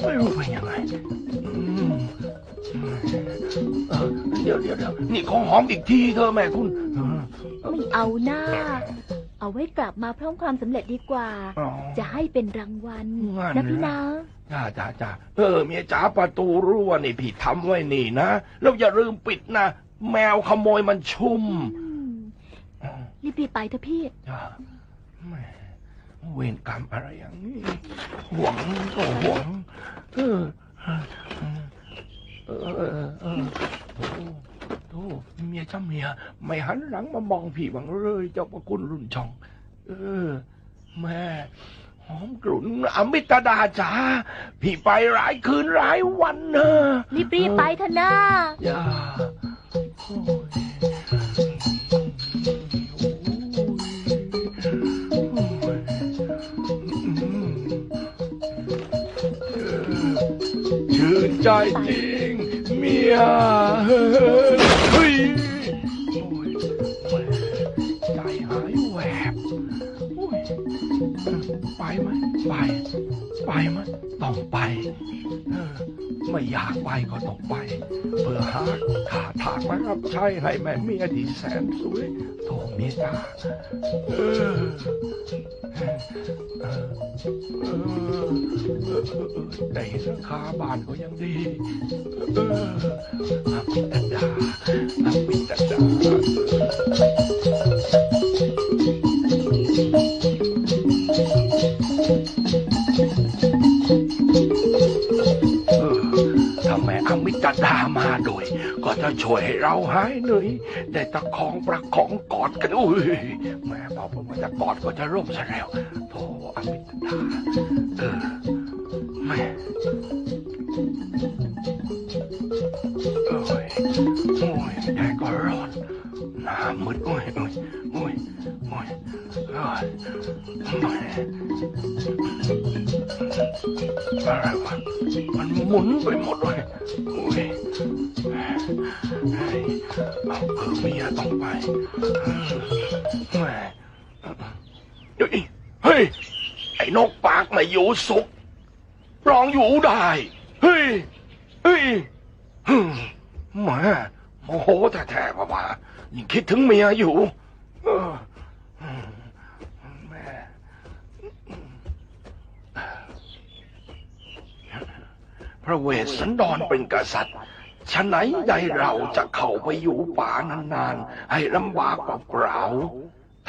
ไม่รู้เป็นยังไงอืมเออเดี๋ยวเดี๋ยวเดี๋ยวนี่ของหอมอีกทีเธอะแม่คุณเออไม่เอาหน้า เอาไว้กลับมาพร้อมความสำเร็จดีกว่า อ๋อ จะให้เป็นรางวัลงั้นนะพี่เหรอนะ จ้าจ้าจ้าเออเมียจ๋าประตูรั่วนี่พี่ทำไว้นี่นะ แล้วอย่าลืมปิดนะ แมวขโมยมันชุ่มอืมรีบๆไปเถอะพี่ จ้าแหม่ เวรกรรมอะไรอย่างนี้หวงก็หวงเออเออเออเออเออโอ้เมียเจ้าเมีย ไม่หันหลังมามองพี่บังเลย เจ้าประคุณรุ่นช่อง เออ แม่หอมกลุ่นอมิตดาจ๋าพี่ไปหลายคืนหลายวันเนอะรีบๆไปเถอะนะอย่า ใจจริง เมียเฮ้ยโอ้ยใจหายแหวบโอ้ยไปไหมไป ไปไหมต้องไปเออไม่อยากไปก็ต้องไป เพื่อหาขาทางมารับใช้ให้แม่เมียที่แสนสวยโทมียจ้าเออเออเออเออเออเออได้เห็นราคาบ้านก็ยังดีเอออามิตดาอามิตดาเม่อามิตดามาโดยก็จะช่วยให้เราหายเหนื่อยได้ตะคองประคองกอดกันอุ้ยแม่พอกว่าจะกอดก็จะร่มซะแล้วโธ่อมิตดาเออแม่เอ้ยโอ้ยแดดก็ร้อน หน้ามืดโอ้ยโอ้ยโอ้ยโอ้ยเอ้ยแม่อะไรวะมันหมุนไปหมดเลยโอ้ยเฮ้ยเอาคือเมียต้องไปแหม่เดี๋ยวนี้เฮ้ยไอ้นกปากไม่อยู่สุกร้องอยู่ได้เฮ้ยเฮ้ยฮึ่มแหม่โมโหแท้ๆป่ะป่า ยิ่งคิดถึงเมียอยู่แม่พระเวสสันดรเป็นกษัตริย์ฉะไหนใดเราจะเข้าไปอยู่ป่านานๆ ให้ลำบากเปล่า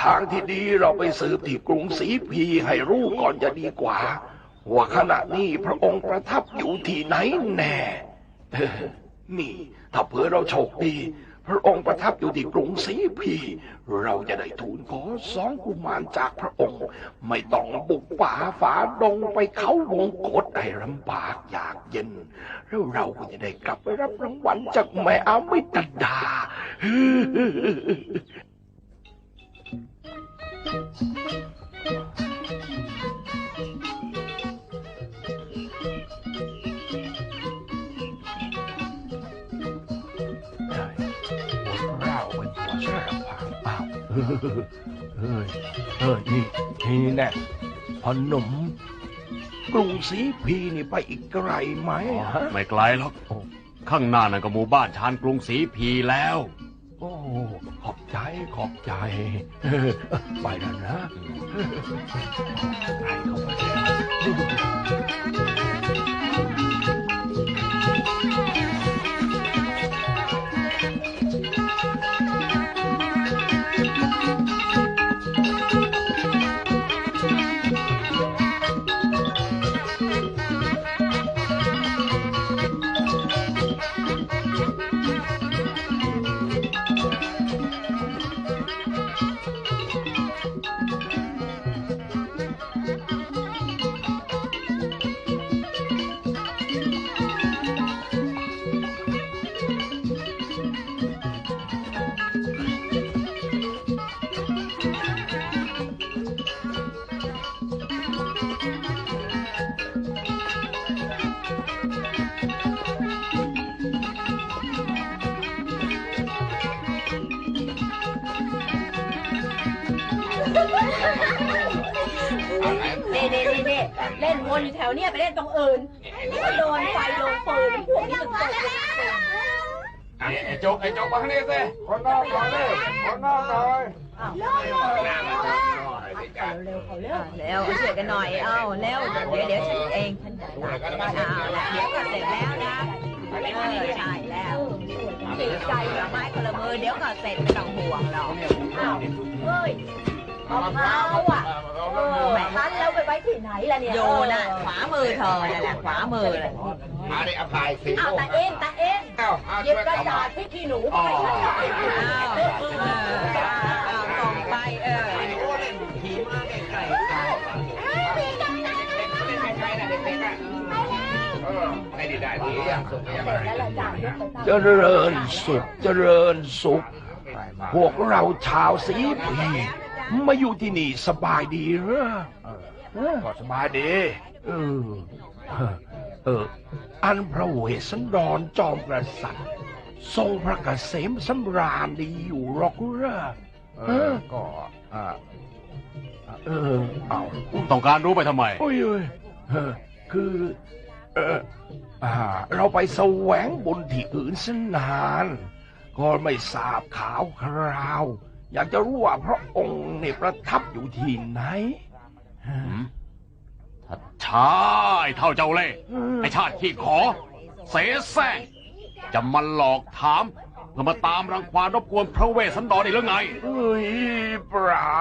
ทางที่ดีเราไปสืบที่กรุงศรีพีให้รู้ก่อนจะดีกว่า ว่าขณะนี้พระองค์ประทับอยู่ที่ไหนแน่ นี่ ถ้าเผื่อเราโชคดี พระองค์ประทับอยู่ที่กรุงศรีพี เราจะได้ทูลขอสองกุมารจากพระองค์ ไม่ต้องบุกป่าฝ่าดงไปเขาวงกฏให้ลำบากอยากเย็น แล้วเราก็จะได้กลับไปรับรางวัลจากแม่อามิตดาไเปล่าเฮ้ยเฮ้ยนี่นี่แน่พอหนุ่มกรุงศรีพีนี่ไปอีกไกลไหมฮะไม่ไกลหรอกข้างหน้านั่นก็หมู่บ้านชานกรุงศรีพีแล้ว โอ้ขอบใจขอบใจ ไปแล้วนะไปเข้าไป เล่นวนอยู่แถวเนี้ยไปเล่นตรงอื่นก็โดนไฟโดนปืนพวกนี้มันตกไอ้โจ๊กไอ้โจ๊กมาข้างนี้สิคนนอกหน่อยเลยคนนอกหน่อยเร็วเขาเร็วเร็วช่วยกันหน่อย เอ้าเร็วเดี๋ยวเดี๋ยวฉันเองฉันจัดการเอาละเดี๋ยวก็เสร็จแล้วนะเออใช่แล้วติดใจละไม้คนละมือเดี๋ยวก็เสร็จไม่ต้องห่วงหรอกอ้าวเฮ้ยมะพร้าวอะ เออคั้นแล้วไปไว้ที่ไหนล่ะเนี่ยอยู่น่ะขวามือเธอนั่นแหละขวามือเลยมาดิอภัยสิอ้าวตาเอ็นตาเอ็นเอ้าเอาหยิช่บวยกระกันดาษพริกขี้หนูไปให้หน่อยอ้าวเออเอาส่งไปเออเออไม่ได้ได้ดีอย่างสุดอย่างแล้วละจ่ายยกไปตั้งเจริญสุขเจริญสุขพวกเราชาวสีพี มาอยู่ที่นี่สบายดีเหรอเออก็สบายดี เออ เออ อันพระเวสสันดรจอมกษัตริย์ทรงพระเกษมสำราญดีอยู่หรอกเหรอเออก็อ่าเออเอาต้องการรู้ไปทำไมโอ้ยเอ้ยเออคือ เอออ่าเราไปแสวงบุญที่อื่นสนาน ก็ไม่ทราบข่าวคราว อยากจะรู้ว่าพระองค์เนี่ยประทับอยู่ที่ไหนใช่เท่าเจ้าเล่ห์ไอชาติขี้ขอ เสแสร้งจะมาหลอกถามเพื่อมาตามรังควานรบกวนพระเวสสันดรอีกหรือไงเอ้ยเปล่า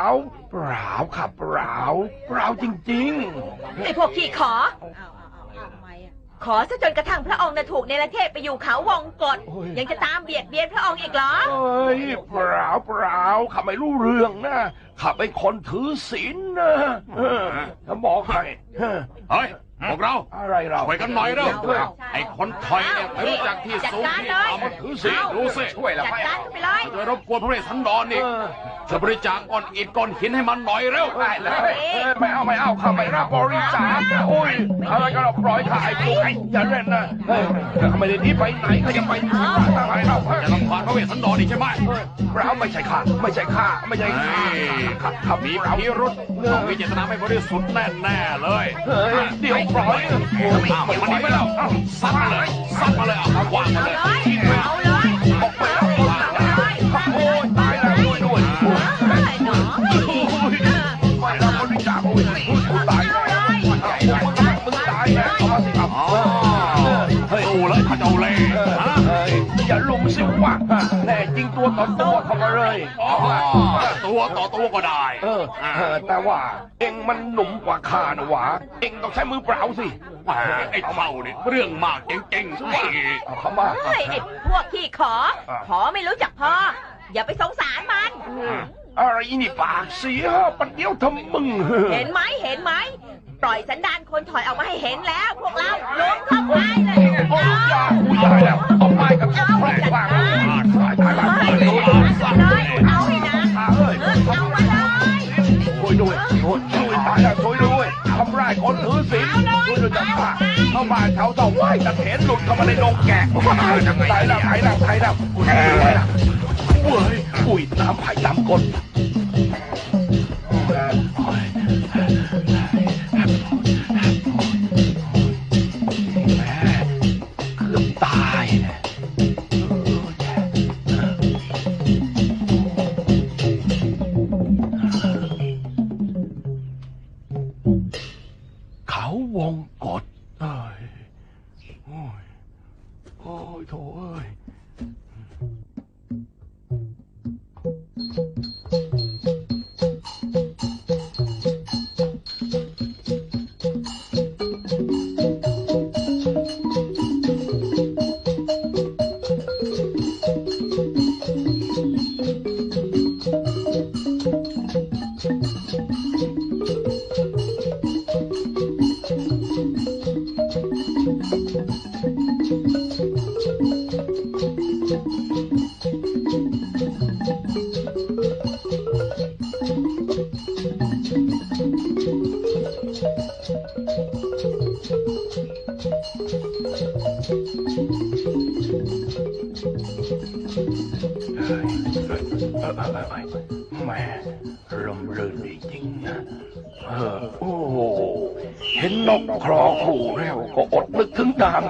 เปล่าครับเปล่า เปล่าจริงไอ้พวกขี้ขอ ขอซะจนกระทั่งพระองค์น่ะถูกเนรเทศไปอยู่เขาวงกฏยังจะตามเบียดเบียนพระองค์อีกเหรอๆเอ้ยเปล่าเปล่าข้าไม่รู้เรื่องนะข้าเป็นคนถือศีลนะเออจะบอกให้เออเฮ้ย พวกเราอะไรเราช่วยกันหน่อยเร็วเออไอ้คนถอยเนี่ยไม่รู้จักที่สูงที่ต่ำมันถือสิรู้สิช่วยแล้วจัดไม่การเอาไปเลยจะรบกวนพระเวสสันดรนี่เออจะบริจาคก้อนอิฐก้อนหินให้มันหน่อยเร็วได้เลยเอ้ยไม่เอาไม่เอาข้าไม่รับบริจาคโอ้ยอะไรก็เราปล่อยข้าไอ้จุกไอ้อย่าเล่นนะเฮ้ยข้าไม่ได้หนีไปไหนข้ายังไปที่ร้านอะไรเราเฮ้ยจะรังควานพระเวสสันดรนี่ใช่ไหมเฮ้ยเราไม่ใช่ข้าไม่ใช่ข้าไม่ใช่ข้าข้าข้ามีเราพิรุษต้องมีเจตนาไม่บริสุทธิ์แน่ๆเลยเฮ้ยเดี๋ยวปล่อยโอ้ยอ้าวมันนี่ไปแล้วอ้าวซัดมาเลยซัดมาเลยเอาวางมาเลยเอาเลยออกไปแล้วโอ้ยตายแล้วด้วยด้วยเฮ้ยหนอไม่รับบริจาคโอ้ยตายแล้วใหญ่เลยมึงตายแน่เอามาสิครับอ๋อสู้แล้วพระเจ้าเล่ห์เออฮะเฮ้ยอย่าลุมสิวะ งตัวต่อตัวเข้ามาเลยอ๋อตัวต่อตัวก็ได้เออเออแต่ว่า เอ็งมันหนุ่มกว่าข้านะหวะเอ็งต้องใช้มือเปล่าสิแหมไอ้เท่านี่เรื่องมากจริงๆไอ้เอาเข้ามาเฮ้ยไอ้พวกขี้ขอ ขอไม่รู้จักพอ อย่าไปสงสารมันอะไรนี่ปากเสียปัดเดียวทำมึง เห็นไหมเห็นไหม ปล่อยสันดานคนถอยออกมาให้เห็นแล้ว พวกเราลุกเข้าไปเลยโอ้ยยากูตายแล้วเอาไม้กับแผลว่างตายตายตายเอาตายเลยตายเลยเอาให้นะเอ้ยเออเอามาเลยช่วยด้วยช่วยช่วยตายแล้วช่วยด้วยทำร้ายคนถือศีลช่วยด้วยจังหวะเข้าบ้านเขาเสาไหว้ตะเถนหลุดเข้ามาในดงแกะตายแล้วตายแล้วตายแล้วตายแล้วเว้ยอุ้ยน้ำไผ่น้ำกล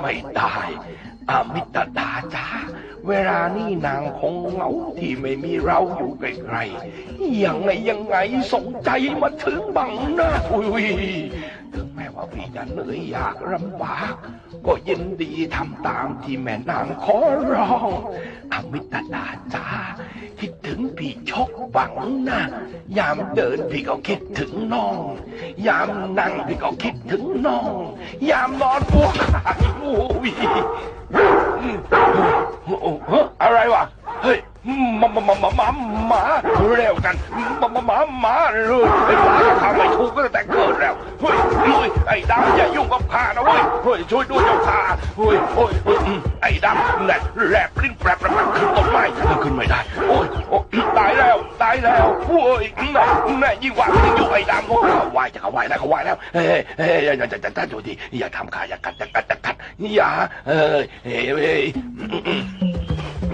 ไม่ได้อามิตดาจ้าเวลานี่นางคงเหงาที่ไม่มีเราอยู่ใกล้ๆยังไงยังไงสงใจมาถึงบังหน้าอุ้ย พี่จะเหนื่อยอยากลำบาก ก็ยินดีทำตามที่แม่นางขอร้องอามิตดาจ้าคิดถึงพี่ชกบังน้ายามเดินพี่ก็คิดถึงน้อง ยามนั่งพี่ก็คิดถึงน้อง ยามนอนว้าโอ้ยอะไรวะเฮ้ย หมาหมาหมาหมาหมาเร็วกันหมาหมาหมาหมาเลยไอ้หมาทำไม่ถูกก็แต่เกิดแล้วเฮ้ยเฮ้ยไอ้ดำอย่ายุ่งกับข้านะเว้ยเฮ้ยช่วยด้วยเจ้าข้าเฮ้ยเฮ้ยเฮ้ยไอ้ดำแหลบแหลบลิ้นแปรบแปรบขึ้นต้นไม้ขึ้นไม่ได้โอ้ยโอ้ยตายแล้วตายแล้วโอ้ยแน่แน่ยิ่งว่ายิ่งอยู่ไอ้ดำเขาไหวจะเขาไหวแล้วเขาไหวแล้วเฮ้ยเฮ้ยอย่าอย่าอย่าอย่าดูดิอย่าทำข้าอย่ากัดอย่ากัดอย่ากัดอย่าเฮ้ยเฮ้ยเฮ้ย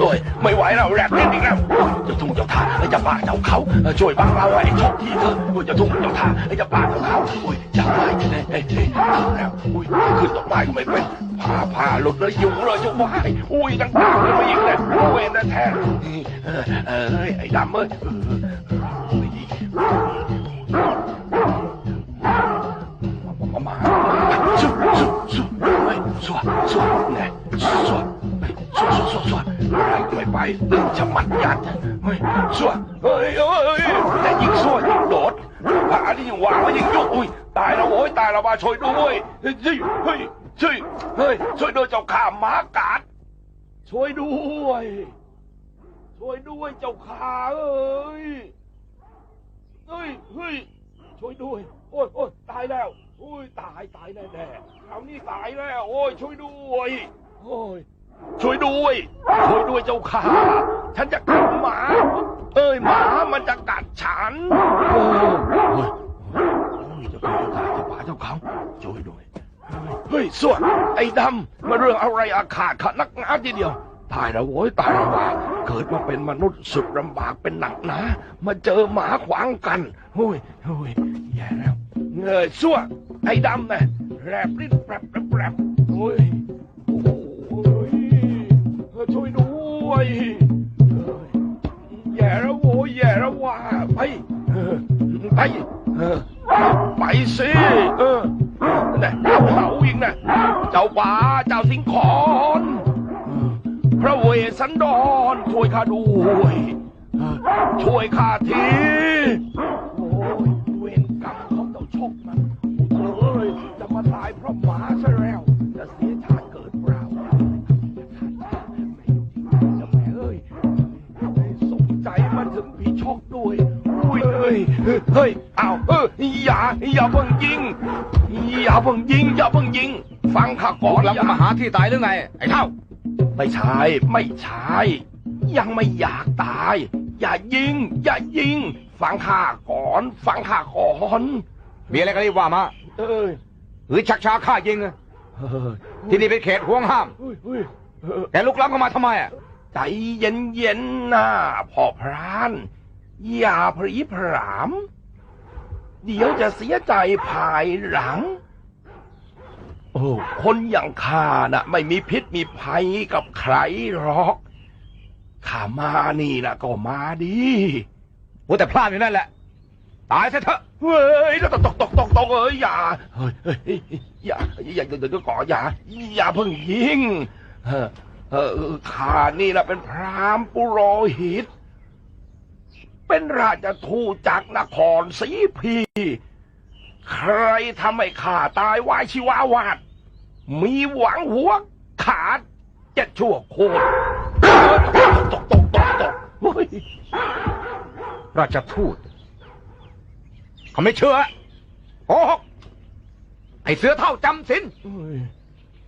โอ้ยไม่ไหวแล้วแรบลิ้นอีกแล้วเจ้าทุ่งเจ้าท่าเจ้าป่าเจ้าเขาช่วยบังเราไอ้ชอบทีเถอะโอ้ยเจ้าทุ่งเจ้าท่าเจ้าป่าเจ้าเขาโอ้ยจับไม้เฮ้ยเฮ้ยเฮ้ยแล้วโอ้ยขึ้นต้นไม้ก็ไม่เป็นพาพาหลุดเลยยุ่เลยจ้าไม้โอ้ยดังตามขึ้นมาอีกเลยเวนแท้เอ้ยไอ้ดำเอ้ยมามาสุดสุดสุดเฮ้สุดสุดเนี่ยสุดสวดสวดสดอะ ไรก็ไม่ไปตึงจะมัดยัดเฮ้ยสวเฮ้ยเฮ้ยแต่ยิ่งสวยิงโดดผาที่ยิงวางแล้ยิ่งยุกอุ้ยตายแล้วโอ้ยตายแล้วมาช่วยด้วยเฮ้ยเฮ้ยช่วยเฮ้ยช่วยด้วยเจ้าข้าหมากัดช่วยด้วย ช่วยด้วยเจ้าข้าเอ้ยเฮ้ยเฮ้ยช่วยด้วยโอ้ยโอ้ยตายแล้วโอ้ยตายตายแน่แน่คราวนี้ตายแล้ว โอ้ยช่วยด้วยโอ้ย ช่วยด้วย ช่วยด้วยเจ้าขาฉันจะกัดหมา เอ้ยหมามันจะกัดฉัน โอ้ยโอ้ยโอ้ยเจ้าขาเจ้าขาเจ้าป่าเจ้าเขาช่วยด้วยเฮ้ยสวดไอ้ดำมาเรื่องอะไรอาขาดขัดนักหนาทีเดียว ตายแล้วโว้ยตายแล้วว่าเกิดมาเป็นมนุษย์สุดลำบากเป็นหนักหนามาเจอหมาขวางกันโอ้ยโอ้ยแย่แล้วเงยสั่วไอ้ดำนะแรบลิ้นแปรบแปรบแปรบโอ้ย ยเอ้ยแย่แล้วโว้ยแย่แล้วว่าไปไปไปสิเออเนี่ยเจ้าเอีกนะเจ้าป่าเจ้าสิงคอนพระเวสสันดรช่วยข้าด้วยช่วยข้าที อย่าเพิ่งยิง อย่าเพิ่งยิง ฟังข้าก่อนเราอย่ามาหาที่ตายหรือไง ไอ้เท่า ไม่ใช่ไม่ใช่ยังไม่อยากตาย อย่ายิง อย่ายิง ฟังข้าก่อน ฟังข้าก่อนมีอะไรก็รีบว่ามาเอ้ยหรือชักช้าฆ่ายิงอะเฮ้ยที่นี่เป็นเขตห่วงห้ามเฮ้ยเฮ้ยเฮ้ยแกลุกล้ำเข้ามาทำไมอะใจเย็นเย็นๆนะพ่อพราน อย่าพรีพราม เดี๋ยวจะเสียใจภายหลัง โอ้คนอย่างข้าน่ะ ไม่มีพิษมีภัยกับใครหรอกข้ามานี่นะก็มาดีโอ้แต่พลาดอยู่นั่นแหละ ตายซะเถอะเฮ้ยแล้วตกตกตกตกตกเอ้ยอย่าเฮ้ยอย่าอย่าเดี๋ยวเดี๋ยวก่ออย่าอย่าเพิ่งยิงเออข้านี่นะเป็นพรามปุโรหิต เป็นราชทูตจากนครศรีพี ใครทำให้ข้าตายวายชีวาวาด มีหวังหัวขาดเจ็ดชั่วโคตรตกตกตกตกเราชทูตเขาไม่เชื่อโอ้ไอเสือเท่าจำสินเฮ้ย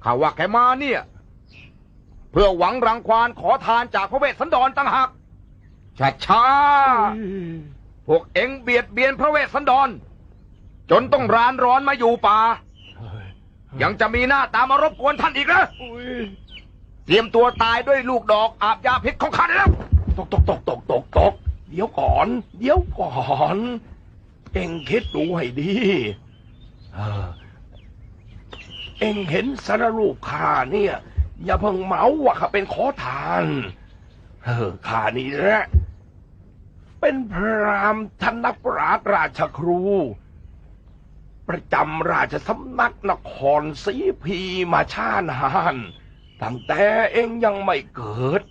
ข่าว่าแกมาเนี่ย เพื่อหวังรังควานขอทานจากพระเวสสันดรต่างหากช้าช้าๆพวกเอ็งเบียดเบียนพระเวสสันดร จนต้องรานร้อนมาอยู่ป่า ยังจะมีหน้าตามารบกวนท่านอีกนะอุ้ยเตรียมตัวตายด้วยลูกดอกอาบยาพิษของข้าได้แล้ว ตกตกตกตกตกตกเดี๋ยวก่อน เดี๋ยวก่อน เอ็งคิดดูให้ดี เออเอ็งเห็นสารรูปข้าเนี่ย อย่าเพิ่งเหมาว่าข้าเป็นขอทานเออข้านี่แหละเป็นพระรามธนปราชราชครู ประจำราชสำนักนครศรีพีมาชานานตั้งแต่เองยังไม่เกิด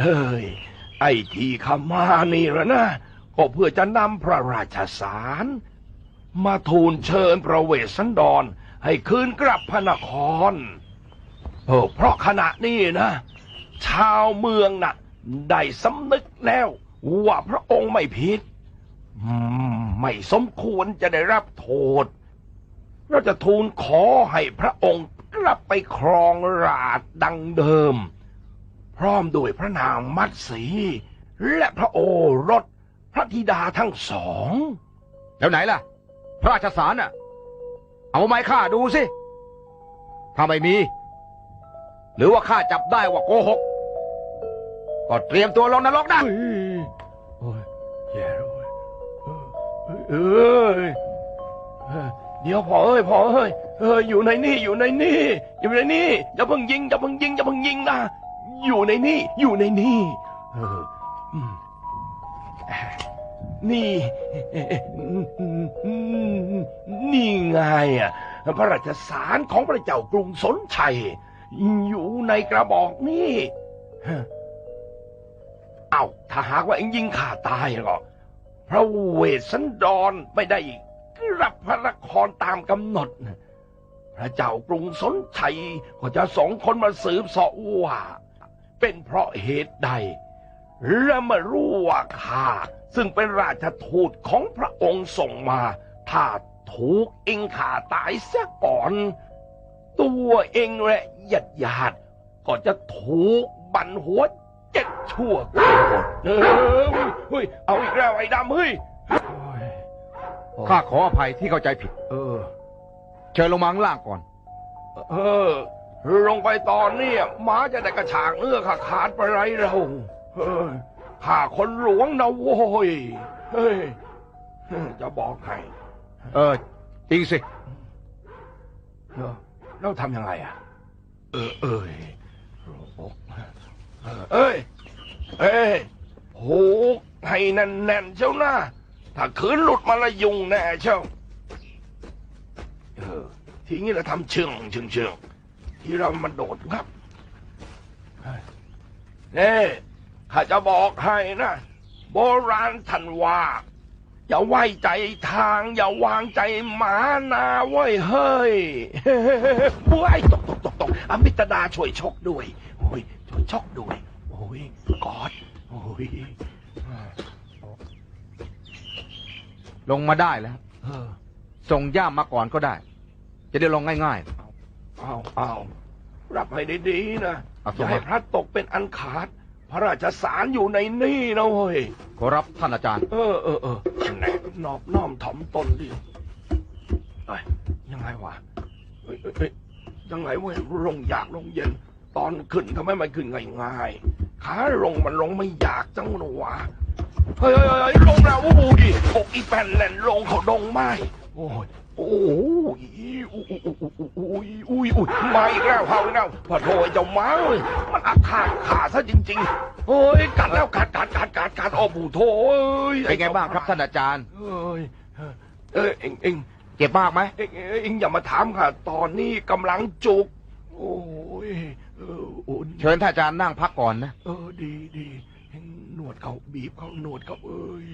เฮ้ย ไอ้ที่ขามานี่ละนะ ก็เพื่อจะนำพระราชสาร มาทูลเชิญพระเวสสันดร ให้คืนกลับพระนคร เออเพราะขณะนี้นะ ชาวเมืองน่ะ ได้สำนึกแล้ว ว่าพระองค์ไม่ผิด ไม่สมควรจะได้รับโทษ เราจะทูลขอให้พระองค์กลับไปครองราชย์ดังเดิม พร้อมด้วยพระนางมัตสี และพระโอรสพระธิดาทั้งสอง แล้วไหนล่ะ พระราชสารน่ะ เอาไม้ข้าดูสิ ถ้าไม่มี หรือว่าข้าจับได้ว่าโกหก ก็เตรียมตัวลงนรกนะเฮ้ยโอ้ยแย่แล้วเว้ยเออเอย เดี๋ยวพอเอ้ยพอเอ้ยเอออยู่ในนี่อยู่ในนี่อยู่ในนี่อย่าเพิ่งยิงอย่าเพิ่งยิงอย่าเพิ่งยิงนะอยู่ในนี่อยู่ในนี่เอออืมนี่นี่ไงอะพระราชสารของพระเจ้ากรุงสนชัย อยู่ในกระบอกนี่เอ้าถ้าหากว่าเอ็งยิงข้าตายแล้วก็พระเวสสันดรไม่ได้อีก ลับพระนครตามกำหนด พระเจ้ากรุงสนชัยก็จะส่งคนมาสืบเสอบว่า เป็นเพราะเหตุใด และมารู้ว่าข้าซึ่งเป็นราชทูตของพระองค์ส่งมา ถ้าถูกเองข่าตายเสียก่อน ตัวเองและญาติญาติก็จะถูกบันหัวเจ็ดชั่วโกรธเออเฮ้ย เอาอีกแล้วไอ้ดำเฮ้ย ข้าขออภัยที่เข้าใจผิด เออ เชิญลงมาข้างล่างก่อน เออลงไปตอนเนี้ยหมาจะได้กระชากเนื้อขาขาดไปไรเราเฮ้ยข้าคนหลวงนะโว้ยเฮ้ยจะบอกให้เออ จริงสิเออแล้วทำยังไงอะ เออเอ้ยโรบกเออเอ้ย เอ้ยผูกให้แน่นๆเจ้านะ ถ้าขืนหลุดมาละยุงแน่เจ้าเออ ทีนี้เราทำเชิงเชิงเชิงที่เรามันโดดครับเน่ข้าจะบอกให้นะ โบราณท่านว่า อย่าไว้ใจทาง อย่าวางใจหมานาไว้เฮ้ยเฮ้ยตกตกตกตกอมิตรดาช่วยชกด้วย โอ้ยช่วยชกด้วย โอ้ยกอดโอ้ย ลงมาได้แล้ว เออส่งย่ามมาก่อนก็ได้ จะได้ลงง่าย เอาเอารับให้ดีๆนะเอาอส่งย่าให้มาพระตกเป็นอันขาด พระราชสารอยู่ในนี่นะเว้ย ๆ ขอรับท่านอาจารย์ เออเออเออแหนนอบน้อมถ่อมตนดิเอ้ยยังไงวะเอ้ยเอ้ยเอ้ยยังไงเว้ยลงอยากลงเย็น ตอนขึ้นทำไมมันขึ้นง่ายๆขาลงมันลงไม่อยากจังหรอวะ เฮ้ยเฮ้ยเฮ้ยลงแล้วอู้ดิอกอีแผ่นแหลนลงเขาดงไม้โอ้ยโอ้ยอุ้ยอุ้ยอุ้ยอุ้ยมาอีกแล้วเฮาอีกแล้วพอโทยเจ้าม้าเอ้ยมันอาฆาขาซะจริงๆโอ้ยกัดแล้วกัดกัดกัดกัดกัดโอ้ปู่โถเอ้ยเป็นไงบ้างครับท่านอาจารย์เอ้ยเออเอ็งเอ็งเจ็บมากไหมเอ็งเอ็งอย่ามาถามค่ะ ตอนนี้กำลังจุกโอ้ยเอออุ่นเชิญท่านอาจารย์นั่งพักก่อนนะเออดีดี วดเขาบีบเขานวดเขาเอ้ย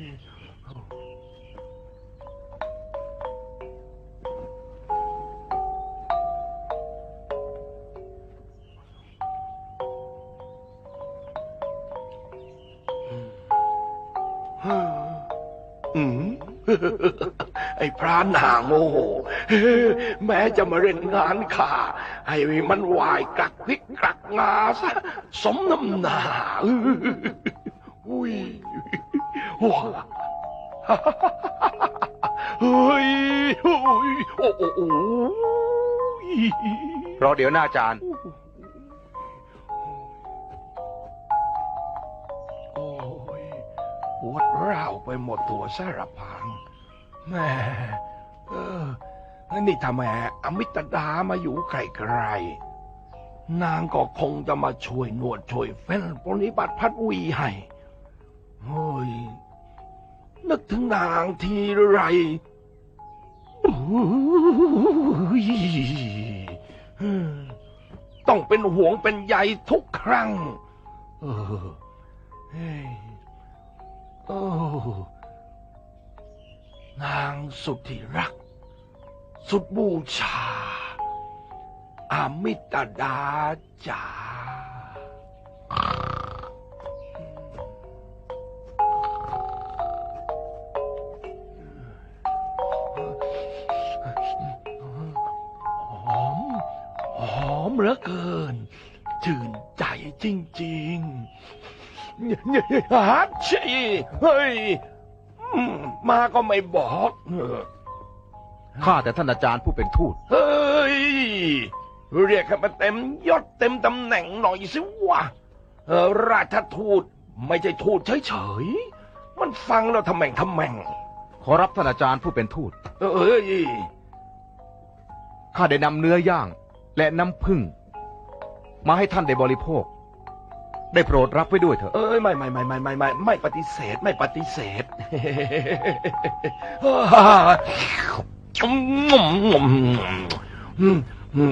อืมไอ้พรานหางโง่แม้จะมาเล่นงานข้าให้มันวายกลักพิกกลักงาซะ สมน้ำหนา ว้าเฮ้ยโอ้ยโอ้โอ้โอ้ยรอเดี๋ยวหน้าอาจารย์ โอ้ยปวดร้าวไปหมดตัวสารพางแม่เออนี่ถ้าแม่อมิตดามาอยู่ใกล้ๆนางก็คงจะมาช่วยนวดช่วยเฟ้นปรนิบัติพัดวีให้เฮ้ย นึกถึงนางทีไรต้องเป็นห่วงเป็นใยทุกครั้ง เออโอ้นางสุดที่รัก สุดบูชา อามิตดาจ๋า จจริงๆฮัดชีเฮ้ยอืมมาก็ไม่บอกเออข้าแต่ท่านอาจารย์ผู้เป็นทูต เฮ้ย เรียกให้มันเต็มยศเต็มตำแหน่งหน่อยสิวะเออราชทูตไม่ใช่ทูตเฉยๆ มันฟังแล้วทำแม่งทำแม่ง ขอรับท่านอาจารย์ผู้เป็นทูต เอ้ย ข้าได้นำเนื้อย่างและน้ำผึ้งมาให้ท่านได้บริโภค ได้โปรดรับไว้ด้วยเถอะ เอ้ยไม่ไม่ไม่ไม่ไม่ไม่ไม่ปฏิเสธไม่ปฏิเสธ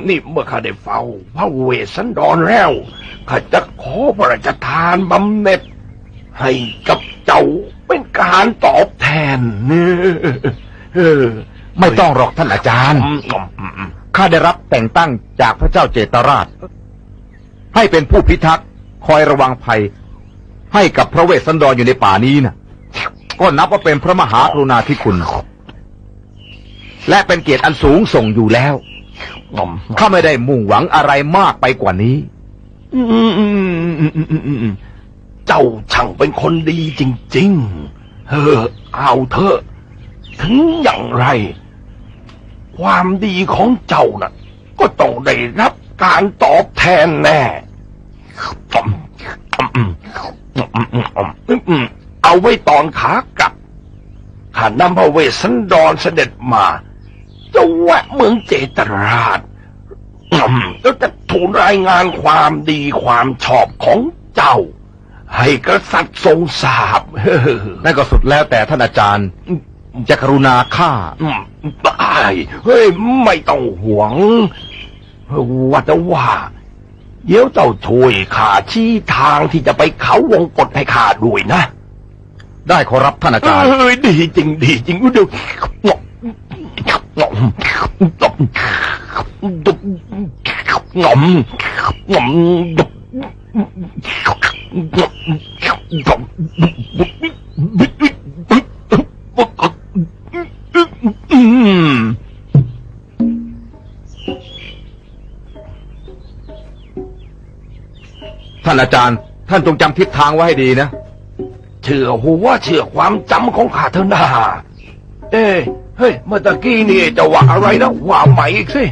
นี่เมื่อข้าได้เฝ้าพระเวสสันดรแล้วข้าจะขอพระราชทานบำเหน็จ ให้กับเจ้าเป็นการตอบแทนเออไม่ต้องหรอกท่านอาจารย์ข้าได้รับแต่งตั้งจากพระเจ้าเจตราช ให้เป็นผู้พิทักษ์ คอยระวังภัย ให้กับพระเวสสันดรอยู่ในป่านี้นะก็นับว่าเป็นพระมหากรุณาธิคุณ และเป็นเกียรติอันสูงส่งอยู่แล้วข้าไม่ได้มุ่งหวังอะไรมากไปกว่านี้เจ้าช่างเป็นคนดีจริง ๆ เออ เอาเถอะ ถึงอย่างไร ความดีของเจ้าน่ะ ก็ต้องได้รับการตอบแทนแน่ เอาไว้ตอนขากลับข้านำพระเวสสันดรเสด็จมา จะแวะเมืองเจตราชแล้วจะทูลรายงานความดีความชอบของเจ้า ให้กษัตริย์ทรงทราบนั่นก็สุดแล้วแต่ท่านอาจารย์จะกรุณาข้าอืมตายเฮ้ย ไม่ต้องห่วงว่าแต่ว่า เดี๋ยวเจ้าช่วยข้าชี้ทางที่จะไปเขาวงกฏให้ข้าด้วยนะ ได้ขอรับท่านอาจารย์ เอ้ยดีจริงดีจริงเดี๋ยวงอมงอมงอมอืม ท่านอาจารย์ ท่านจงจำทิศทางไว้ให้ดีนะ เชื่อหัวเชื่อความจำของข้าเถอะนาเอ้เฮ้ยเมื่อตะกี้นี่จะว่าอะไรนะว่าใหม่อีกสิ